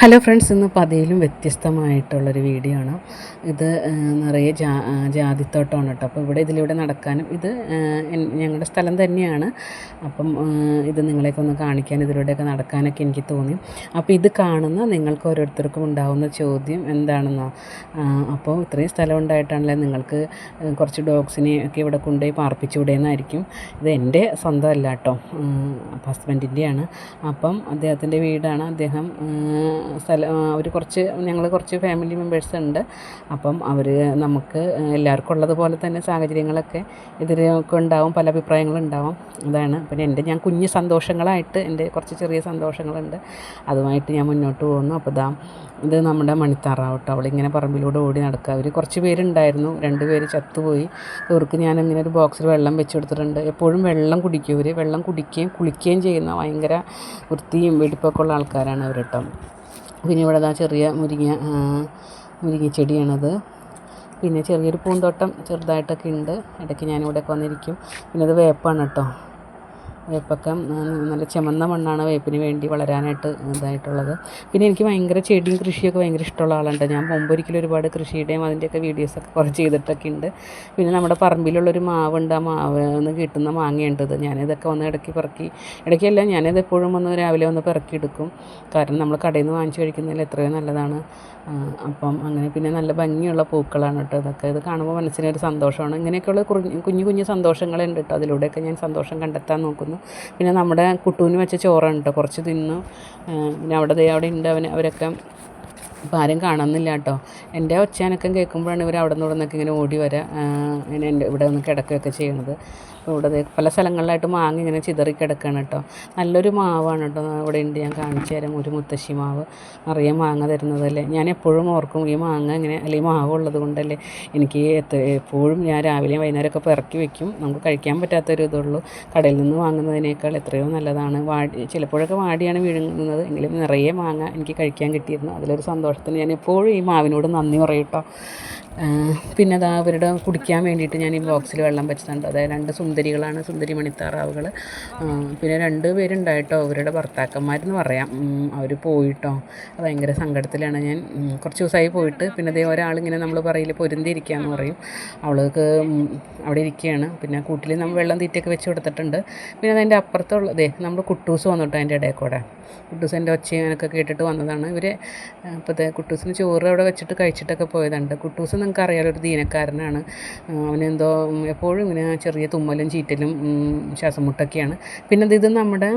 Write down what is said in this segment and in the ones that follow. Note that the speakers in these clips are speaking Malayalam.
ഹലോ ഫ്രണ്ട്സ് ഇന്ന് പതിയിലും വ്യത്യസ്തമായിട്ടുള്ളൊരു വീഡിയോ ആണ്. ഇത് നിറയെ ജാ ജാതിത്തോട്ടമാണ് കേട്ടോ. അപ്പോൾ ഇവിടെ ഇതിലൂടെ നടക്കാനും ഇത് ഞങ്ങളുടെ സ്ഥലം തന്നെയാണ്. അപ്പം ഇത് നിങ്ങളെയൊക്കെ ഒന്ന് കാണിക്കാൻ ഇതിലൂടെയൊക്കെ നടക്കാനൊക്കെ എനിക്ക് തോന്നി. അപ്പോൾ ഇത് കാണുന്ന നിങ്ങൾക്ക് ഓരോരുത്തർക്കും ഉണ്ടാകുന്ന ചോദ്യം എന്താണെന്നോ? അപ്പോൾ ഇത്രയും സ്ഥലം ഉണ്ടായിട്ടാണല്ലേ നിങ്ങൾക്ക് കുറച്ച് ഡോഗ്സിനെ ഒക്കെ ഇവിടെ കൊണ്ടുപോയി പാർപ്പിച്ചുകൂടെയെന്നായിരിക്കും ഇത് എന്റെ സ്വന്തമല്ല കേട്ടോ. ഹസ്ബൻഡിന്റെയാണ് അപ്പം അദ്ദേഹത്തിന്റെ വീടാണ്. അദ്ദേഹം സ്ഥലം അവർ കുറച്ച് ഞങ്ങൾ കുറച്ച് ഫാമിലി മെമ്പേഴ്സ് ഉണ്ട്. അപ്പം അവർ നമുക്ക് എല്ലാവർക്കും ഉള്ളതുപോലെ തന്നെ സാഹചര്യങ്ങളൊക്കെ ഇതിലൊക്കെ ഉണ്ടാവും പല അഭിപ്രായങ്ങളുണ്ടാവും അതാണ്. പിന്നെ എന്റെ ഞാൻ കുഞ്ഞ് സന്തോഷങ്ങളായിട്ട് എന്റെ കുറച്ച് ചെറിയ സന്തോഷങ്ങളുണ്ട്. അതുമായിട്ട് ഞാൻ മുന്നോട്ട് പോകുന്നു. അപ്പോൾ ഇതാ ഇത് നമ്മുടെ മണിത്താറാവട്ടോ. അവളിങ്ങനെ പറമ്പിലൂടെ ഓടി നടക്കുക. അവർ കുറച്ച് പേരുണ്ടായിരുന്നു. രണ്ട് പേര് ചത്തുപോയി. ഇവർക്ക് ഞാൻ ഇങ്ങനെ ഒരു ബോക്സിൽ വെള്ളം വെച്ച് കൊടുത്തിട്ടുണ്ട്. എപ്പോഴും വെള്ളം കുടിക്കും ഇവർ വെള്ളം കുടിക്കുകയും കുളിക്കുകയും ചെയ്യുന്ന ഭയങ്കര വൃത്തിയും വെടിപ്പൊക്കെ ഉള്ള ആൾക്കാരാണ് അവർ പിന്നെ ഇവിടെ ദാ ചെറിയ മുരിങ്ങ മുരിങ്ങ മുരിങ്ങച്ചെടിയാണത്. പിന്നെ ചെറിയൊരു പൂന്തോട്ടം ചെറുതായിട്ടൊക്കെ ഉണ്ട്. ഇടയ്ക്ക് ഞാനിവിടെയൊക്കെ വന്നിരിക്കും. പിന്നെ ഇത് വേപ്പാണ് കേട്ടോ. വേപ്പൊക്കെ നല്ല ചുമന്ന മണ്ണാണ് വേപ്പിന് വേണ്ടി വളരാനായിട്ട് ഇതായിട്ടുള്ളത്. പിന്നെ എനിക്ക് ഭയങ്കര ചെടിയും കൃഷിയൊക്കെ ഭയങ്കര ഇഷ്ടമുള്ള ആളുണ്ട് ഞാൻ മുമ്പ് ഒരിക്കലും ഒരുപാട് കൃഷിയുടെയും അതിന്റെയൊക്കെ വീഡിയോസൊക്കെ കുറച്ച് ചെയ്തിട്ടൊക്കെ ഉണ്ട്. പിന്നെ നമ്മുടെ പറമ്പിലുള്ളൊരു മാവുണ്ട്. ആ മാവ് നിന്ന് കിട്ടുന്ന മാങ്ങയുണ്ട് ഇത്. ഞാനിതൊക്കെ വന്ന് ഇടയ്ക്ക് പിറക്കി ഇടയ്ക്കല്ല ഞാനിത് എപ്പോഴും വന്ന് രാവിലെ വന്ന് പിറക്കിയെടുക്കും കാരണം നമ്മൾ കടയിൽ നിന്ന് വാങ്ങിച്ച് കഴിക്കുന്നതിൽ എത്രയോ നല്ലതാണ്. അപ്പം അങ്ങനെ പിന്നെ നല്ല ഭംഗിയുള്ള പൂക്കളാണ് കേട്ടോ ഇതൊക്കെ. ഇത് കാണുമ്പോൾ മനസ്സിനൊരു സന്തോഷമാണ്. ഇങ്ങനെയൊക്കെയുള്ള കുഞ്ഞു കുഞ്ഞു സന്തോഷങ്ങളുണ്ട് കേട്ടോ. അതിലൂടെയൊക്കെ ഞാൻ സന്തോഷം കണ്ടെത്താൻ നോക്കുന്നു. പിന്നെ നമ്മുടെ കുട്ടൂന് വെച്ച ചോറുണ്ട് കുറച്ച് തിന്നു. പിന്നെ അവിടെ ദേ അവിടെ ഉണ്ട് അവന്. അവരൊക്കെ ഇപ്പം ആരും കാണുന്നില്ല കേട്ടോ. എന്റെ ഒച്ചാനൊക്കെ കേൾക്കുമ്പോഴാണ് ഇവർ അവിടെ നിന്ന് ഇവിടെ നിന്നൊക്കെ ഇങ്ങനെ ഓടി വരാൻ എന്റെ ഇവിടെ നിന്ന് കിടക്കുകയൊക്കെ ചെയ്യണത്. ഇവിടെ പല സ്ഥലങ്ങളിലായിട്ട് മാങ്ങ ഇങ്ങനെ ചിതറി കിടക്കുകയാണ് കേട്ടോ. നല്ലൊരു മാവാണ് കേട്ടോ. ഇവിടെ ഉണ്ട്. ഞാൻ കാണിച്ചു തരാം. ഒരു മുത്തശ്ശി മാവ് നിറയെ മാങ്ങ തരുന്നതല്ലേ? ഞാൻ എപ്പോഴും ഓർക്കും ഈ മാങ്ങ ഇങ്ങനെ അല്ലെങ്കിൽ മാവ് ഉള്ളത് കൊണ്ടല്ലേ എനിക്ക് എപ്പോഴും ഞാൻ രാവിലെയും വൈകുന്നേരമൊക്കെ പിറക്കി വെക്കും. നമുക്ക് കഴിക്കാൻ പറ്റാത്തൊരു ഇതുള്ളൂ. കടയിൽ നിന്ന് വാങ്ങുന്നതിനേക്കാൾ എത്രയോ നല്ലതാണ്. വാടി ചിലപ്പോഴൊക്കെ വാടിയാണ് വീഴുന്നത്. എങ്കിലും നിറയെ മാങ്ങ എനിക്ക് കഴിക്കാൻ കിട്ടിയിരുന്നു. അതിലൊരു സന്തോഷത്തിന് ഞാൻ എപ്പോഴും ഈ മാവിനോട് നന്ദി പറയും കേട്ടോ. പിന്നെ അതാ അവരുടെ കുടിക്കാൻ വേണ്ടിയിട്ട് ഞാൻ ഈ ബോക്സിൽ വെള്ളം വെച്ചിട്ടുണ്ട് അതായത് രണ്ട് സുന്ദരികളാണ് സുന്ദരി മണിത്താറാവുകൾ പിന്നെ രണ്ട് പേരുണ്ടായിട്ടോ അവരുടെ ഭർത്താക്കന്മാരെന്ന് പറയാം. അവർ പോയിട്ടോ. ഭയങ്കര സങ്കടത്തിലാണ്. ഞാൻ കുറച്ച് ദിവസമായി പോയിട്ട് പിന്നെ അതേ ഒരാളിങ്ങനെ നമ്മൾ പറയില്ല പൊരുന്തിരിക്കുകയെന്ന് പറയും. അവൾക്ക് അവിടെ ഇരിക്കുകയാണ് പിന്നെ കൂട്ടിൽ നമ്മൾ വെള്ളം തീറ്റയൊക്കെ വെച്ച് കൊടുത്തിട്ടുണ്ട്. പിന്നെ അതിന്റെ അപ്പുറത്തുള്ള ദേ നമ്മൾ കുട്ടൂസ് വന്നിട്ടോ അതിന്റെ ഇടയിൽ കൂടെ. കുട്ടൂസിന്റെ ഒച്ചയും അങ്ങനെയൊക്കെ കേട്ടിട്ട് വന്നതാണ്. ഇവർ ഇപ്പോഴത്തെ കുട്ടൂസിന് ചോറ് അവിടെ വെച്ചിട്ട് കഴിച്ചിട്ടൊക്കെ പോയതുണ്ട് കുട്ടൂസ് നിങ്ങൾക്ക് അറിയാലോ ഒരു ദീനക്കാരനാണ്. അവനെന്തോ എപ്പോഴും ഇങ്ങനെ ചെറിയ തുമ്മലും ചീറ്റലും ശ്വാസം മുട്ടൊക്കെയാണ് പിന്നെ ഇത് നമ്മുടെ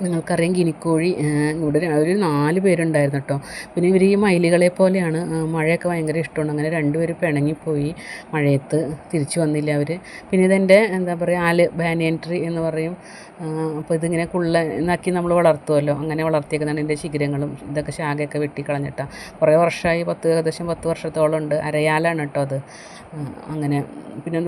നിങ്ങൾക്കറിയാം ഗിനിക്കോഴി ഇവിടെ ഒരു- നാല് പേരുണ്ടായിരുന്നു കേട്ടോ. പിന്നെ ഇവർ ഈ മയിലുകളെ പോലെയാണ് മഴയൊക്കെ ഭയങ്കര ഇഷ്ടമാണ്. അങ്ങനെ രണ്ടുപേരും പിണങ്ങിപ്പോയി മഴയത്ത് തിരിച്ചു വന്നില്ല അവർ പിന്നെ ഇതെന്റെ എന്താ പറയുക ആൽ ബാനിയൻ ട്രീ എന്ന് പറയും. അപ്പോൾ ഇതിങ്ങനെ കുള്ള എന്നാക്കി നമ്മൾ വളർത്തുമല്ലോ അങ്ങനെ വളർത്തിയേക്കുന്നതാണ് ഇതിന്റെ ശിഖരങ്ങളും ഇതൊക്കെ ശാഖയൊക്കെ വെട്ടിക്കളഞ്ഞിട്ടാണ് കുറേ വർഷമായി പത്ത് ഏകദേശം പത്ത് വർഷത്തോളം ഉണ്ട്. അരയാലാണ് കേട്ടോ അത്. അങ്ങനെ പിന്നെ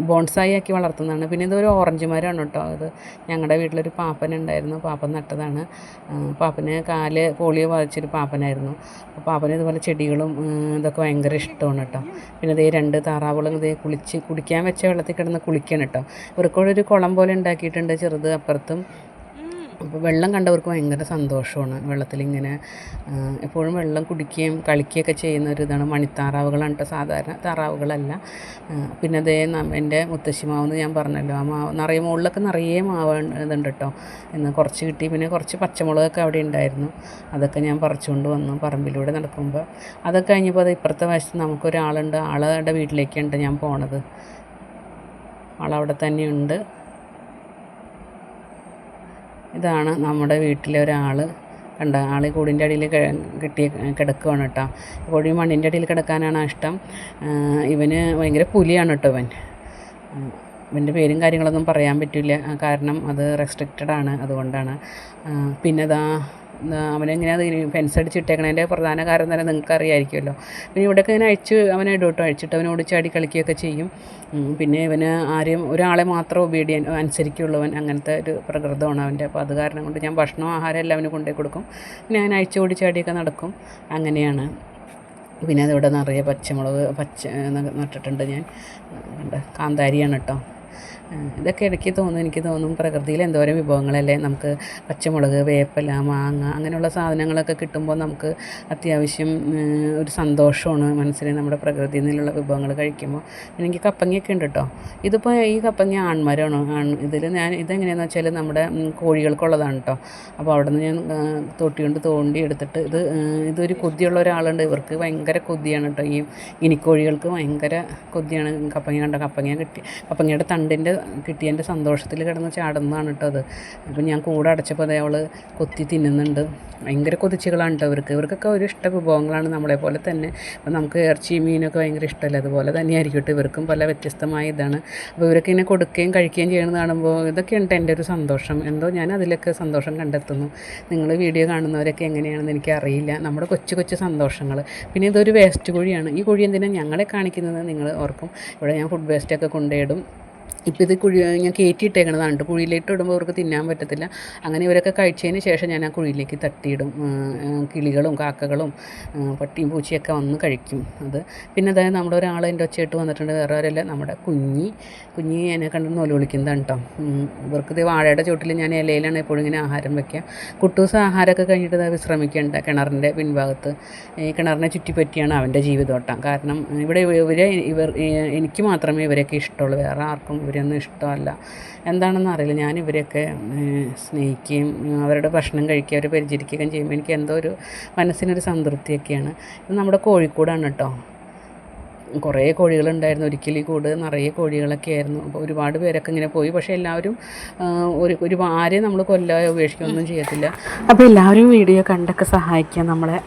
ബോൺസായി ആക്കി വളർത്തുന്നതാണ്. പിന്നെ ഇതൊരു ഓറഞ്ച് മരമാണ് കേട്ടോ അത്. ഞങ്ങളുടെ വീട്ടിലൊരു പാപ്പൻ ഉണ്ടായിരുന്നു പാപ്പൻ നട്ടതാണ്. പാപ്പന് കാൽ പോളിയോ ബാധിച്ചൊരു പാപ്പനായിരുന്നു. അപ്പോൾ പാപ്പന് ഇതുപോലെ ചെടികളും ഇതൊക്കെ ഭയങ്കര ഇഷ്ടമാണ് കേട്ടോ പിന്നെ ഇതേ രണ്ട് താറാവുകളും ഇതേ കുളിച്ച് കുടിക്കാൻ വെച്ച വെള്ളത്തിൽ കിടന്ന് കുളിക്കണം കേട്ടോ ഒരു കുളം പോലെ ഉണ്ടാക്കിയിട്ടുണ്ട് ചെറുത് അപ്പുറത്തും. അപ്പോൾ വെള്ളം കണ്ടവർക്ക് ഭയങ്കര സന്തോഷമാണ്. വെള്ളത്തിലിങ്ങനെ എപ്പോഴും വെള്ളം കുടിക്കുകയും കളിക്കുകയൊക്കെ ചെയ്യുന്ന ഒരു ഇതാണ് മണിത്താറാവുകളാണ് സാധാരണ താറാവുകളല്ല. പിന്നെ അതേ എന്റെ മുത്തശ്ശി മാവെന്ന് ഞാൻ പറഞ്ഞല്ലോ. ആ മാവ് നിറയെ മുകളിലൊക്കെ നിറയെ മാവ് ഇതുണ്ട് കേട്ടോ. ഇന്ന് കുറച്ച് കിട്ടി. പിന്നെ കുറച്ച് പച്ചമുളകൊക്കെ അവിടെ ഉണ്ടായിരുന്നു. അതൊക്കെ ഞാൻ പറിച്ചുകൊണ്ട് വന്നു പറമ്പിലൂടെ നടക്കുമ്പോൾ അതൊക്കെ കഴിഞ്ഞപ്പോൾ അത് ഇപ്പുറത്തെ വശത്ത് നമുക്കൊരാളുണ്ട്. ആളുടെ വീട്ടിലേക്കുണ്ട് ഞാൻ പോണത്. ആളവിടെ തന്നെയുണ്ട്. ഇതാണ് നമ്മുടെ വീട്ടിലെ ഒരാൾ കണ്ട? ആൾ കൂടിന്റെ അടിയിൽ കിട്ടിയ കിടക്കുവാണ് കേട്ടോ. കോഴി മണ്ണിന്റെ അടിയിൽ കിടക്കാനാണ് ഇഷ്ടം. ഇവന് ഭയങ്കര പുലിയാണ് കേട്ടോ ഇവൻ. ഇവന്റെ പേരും കാര്യങ്ങളൊന്നും പറയാൻ പറ്റില്ല. കാരണം അത് റെസ്ട്രിക്റ്റഡ് ആണ് അതുകൊണ്ടാണ്. പിന്നെ ഇതാ അവനെങ്ങനെയാണ് ഫെൻസ് അടിച്ചിട്ടേക്കണതിന്റെ പ്രധാന കാരണം തന്നെ നിങ്ങൾക്ക് അറിയാമായിരിക്കുമല്ലോ പിന്നെ ഇവിടെയൊക്കെ ഇങ്ങനെ അഴിച്ച് അവനെ ഇടും അഴിച്ചിട്ട് അവനോട് ഓടിച്ചാടി കളിക്കുകയൊക്കെ ചെയ്യും. പിന്നെ ഇവന് ആരെയും ഒരാളെ മാത്രം ഒബീഡിയൻ അനുസരിക്കുള്ളവൻ അങ്ങനത്തെ ഒരു പ്രകൃതമാണ് അവന്റെ. അപ്പോൾ അത് കാരണം കൊണ്ട് ഞാൻ ഭക്ഷണം ആഹാരം എല്ലാം അവന് കൊണ്ടുപോയി കൊടുക്കും. പിന്നെ ഞാൻ അഴിച്ച് ഓടിച്ചാടിയൊക്കെ നടക്കും. അങ്ങനെയാണ്. പിന്നെ അതിവിടെ നിറയെ പച്ചമുളക് പച്ച നട്ടിട്ടുണ്ട് ഞാൻ. കാന്താരിയാണ് കേട്ടോ. ഇതൊക്കെ ഇടയ്ക്ക് തോന്നും എനിക്ക് തോന്നും പ്രകൃതിയിൽ എന്തോരം വിഭവങ്ങളല്ലേ? നമുക്ക് പച്ചമുളക് വേപ്പില മാങ്ങ അങ്ങനെയുള്ള സാധനങ്ങളൊക്കെ കിട്ടുമ്പോൾ നമുക്ക് അത്യാവശ്യം ഒരു സന്തോഷമാണ് മനസ്സിന് നമ്മുടെ പ്രകൃതിയിൽ നിന്നുള്ള വിഭവങ്ങൾ കഴിക്കുമ്പോൾ. എനിക്ക് കപ്പങ്ങയൊക്കെ ഉണ്ട് കേട്ടോ ഇതിപ്പോൾ ഈ കപ്പങ്ങ ആൺമരമാണ്? ആൺ ഇതിൽ ഞാൻ ഇതെങ്ങനെയാണെന്ന് വെച്ചാൽ നമ്മുടെ കോഴികൾക്കുള്ളതാണ് കേട്ടോ അപ്പോൾ അവിടെ നിന്ന് ഞാൻ തൊട്ടി കൊണ്ട് തോണ്ടി എടുത്തിട്ട് ഇത് ഇതൊരു കൊതിയുള്ള ഒരാളുണ്ട്. ഇവർക്ക് ഭയങ്കര കൊതിയാണ് കേട്ടോ ഈ ഇനിക്കോഴികൾക്ക് ഭയങ്കര കൊതിയാണ്. കപ്പങ്ങ കണ്ട? കപ്പങ്ങ കിട്ടി. കപ്പങ്ങയുടെ തണ്ടിന്റെ കിട്ടിയതിന്റെ സന്തോഷത്തിൽ കിടന്ന് ചാടുന്നതാണ് കേട്ടോ അത്. അപ്പം ഞാൻ കൂടെ അടച്ചപ്പോൾ അതേ അവൾ കൊത്തി തിന്നുന്നുണ്ട്. ഭയങ്കര കൊതിച്ചുകളാണ് കേട്ടോ ഇവർക്ക്. ഇവർക്കൊക്കെ ഒരു ഇഷ്ട വിഭവങ്ങളാണ് നമ്മളെ പോലെ തന്നെ. അപ്പം നമുക്ക് ഇറച്ചി മീനൊക്കെ ഭയങ്കര ഇഷ്ടമല്ല? അതുപോലെ തന്നെയായിരിക്കും കേട്ടോ ഇവർക്കും പല വ്യത്യസ്തമായ ഇതാണ്. അപ്പോൾ ഇവരൊക്കെ ഇങ്ങനെ കൊടുക്കുകയും കഴിക്കുകയും ചെയ്യണത് കാണുമ്പോൾ ഇതൊക്കെയുണ്ട് എന്റെ ഒരു സന്തോഷം. എന്തോ ഞാൻ അതിലൊക്കെ സന്തോഷം കണ്ടെത്തുന്നു. നിങ്ങൾ വീഡിയോ കാണുന്നവരൊക്കെ എങ്ങനെയാണെന്ന് എനിക്കറിയില്ല നമ്മുടെ കൊച്ചു കൊച്ചു സന്തോഷങ്ങൾ. പിന്നെ ഇതൊരു വേസ്റ്റ് കുഴിയാണ്. ഈ കുഴി എന്തിനാണ് ഞങ്ങളെ കാണിക്കുന്നത്? നിങ്ങൾ ഓർക്കും. ഇവിടെ ഞാൻ ഫുഡ് വേസ്റ്റൊക്കെ കൊണ്ടുപോയിടും. ഇപ്പോൾ ഇത് കുഴി ഞാൻ കയറ്റിയിട്ടേക്കണതാണ് കേട്ടോ ഇടുമ്പോൾ അവർക്ക് തിന്നാൻ പറ്റത്തില്ല. അങ്ങനെ ഇവരൊക്കെ കഴിച്ചതിന് ശേഷം ഞാൻ ആ കുഴിയിലേക്ക് തട്ടിയിടും. കിളികളും കാക്കകളും പട്ടിയും പൂച്ചയൊക്കെ വന്ന് കഴിക്കും അത്. പിന്നെ അതായത് നമ്മുടെ ഒരാൾ എന്റെ ഒച്ചയിട്ട് വന്നിട്ടുണ്ട്. വേറെ ആരല്ല നമ്മുടെ കുഞ്ഞി കുഞ്ഞി എന്നെ കണ്ട് നോൽ വിളിക്കുന്നതാണ് കേട്ടോ. ഇവർക്ക് ഇത് വാഴയുടെ ചുവട്ടിൽ ഞാൻ ഇലയിലാണ് എപ്പോഴും ഇങ്ങനെ ആഹാരം വയ്ക്കുക കുട്ടൂസ് ആഹാരമൊക്കെ കഴിഞ്ഞിട്ട് വിശ്രമിക്കേണ്ട കിണറിന്റെ പിൻഭാഗത്ത്. ഈ കിണറിനെ ചുറ്റിപ്പറ്റിയാണ് അവന്റെ ജീവിതോട്ടം കാരണം ഇവിടെ ഇവരെ ഇവർ എനിക്ക് മാത്രമേ ഇവരെയൊക്കെ ഇഷ്ടമുള്ളൂ. വേറെ ആർക്കും ഇവരൊന്നും ഇഷ്ടമല്ല. എന്താണെന്ന് അറിയില്ല. ഞാൻ ഇവരെയൊക്കെ സ്നേഹിക്കുകയും അവരുടെ ഭക്ഷണം കഴിക്കുക അവരെ പരിചരിക്കുകയും ചെയ്യുമ്പോൾ എനിക്ക് എന്തോ ഒരു മനസ്സിനൊരു സംതൃപ്തിയൊക്കെയാണ്. ഇത് നമ്മുടെ കോഴിക്കോടാണ് കേട്ടോ. കുറേ കോഴികളുണ്ടായിരുന്നു. ഒരിക്കൽ കൂട് നിറയെ കോഴികളൊക്കെ ആയിരുന്നു. അപ്പോൾ ഒരുപാട് പേരൊക്കെ ഇങ്ങനെ പോയി. പക്ഷേ എല്ലാവരും ഒരു ഒരു ആരെയും നമ്മൾ കൊല്ലായോ ഉപേക്ഷിക്കുകയൊന്നും ചെയ്യത്തില്ല. അപ്പോൾ എല്ലാവരും വീഡിയോ കണ്ടൊക്കെ സഹായിക്കാം നമ്മളെ.